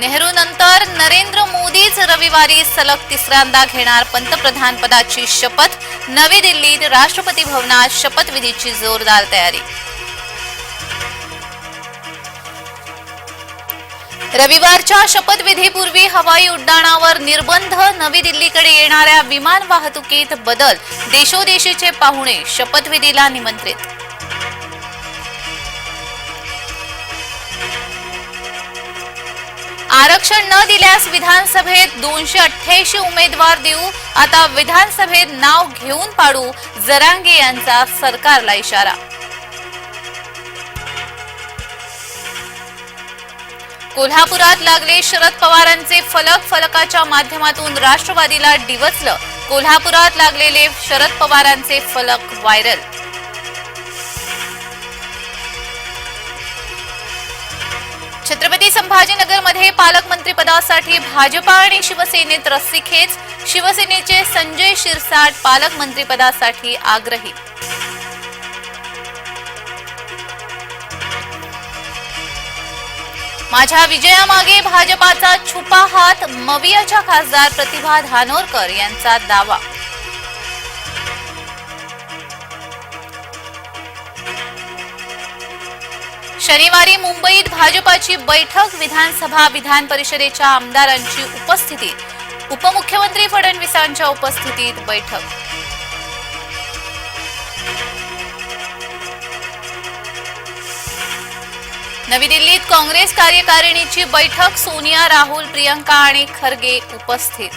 नेहरू नंतर नरेंद्र मोदीच रविवारी सलग तिसऱ्यांदा घेणार पंतप्रधान पदाची शपथ. नवी दिल्लीत राष्ट्रपती भवनात शपथविधीची जोरदार तयारी. रविवारच्या शपथविधीपूर्वी हवाई उड्डाणावर निर्बंध. नवी दिल्लीकडे येणाऱ्या विमान वाहतुकीत बदल. देशोदेशीचे पाहुणे शपथविधीला निमंत्रित. आरक्षण न दिल्यास विधानसभेत दोनशे अठ्ठ्याऐंशी उमेदवार देऊ. आता विधानसभेत नाव घेऊन पाडू जरांगे यांचा सरकारला इशारा. कोल्हापुरात लागले शरद पवारांचे फलक फलकाच्या माध्यमातून राष्ट्रवादीला डिवचलं. कोल्हापुरात लागलेले शरद पवारांचे फलक व्हायरल. छत्रपती संभाजीनगरमध्ये पालकमंत्रीपदासाठी भाजपा आणि शिवसेनेत रस्सीखेच शिवसेनेचे संजय शिरसाट पालकमंत्रीपदासाठी आग्रही. माझ्या विजयामागे भाजपाचा छुपा हात मवियाच्या खासदार प्रतिभा धानोरकर यांचा दावा. शनिवारी मुंबईत भाजपाची बैठक विधानसभा विधान परिषदेच्या आमदारांची उपस्थिती उपमुख्यमंत्री फडणवीसांच्या उपस्थितीत बैठक. नवी दिल्लीत काँग्रेस कार्यकारिणीची बैठक सोनिया राहुल प्रियंका आणि खरगे उपस्थित.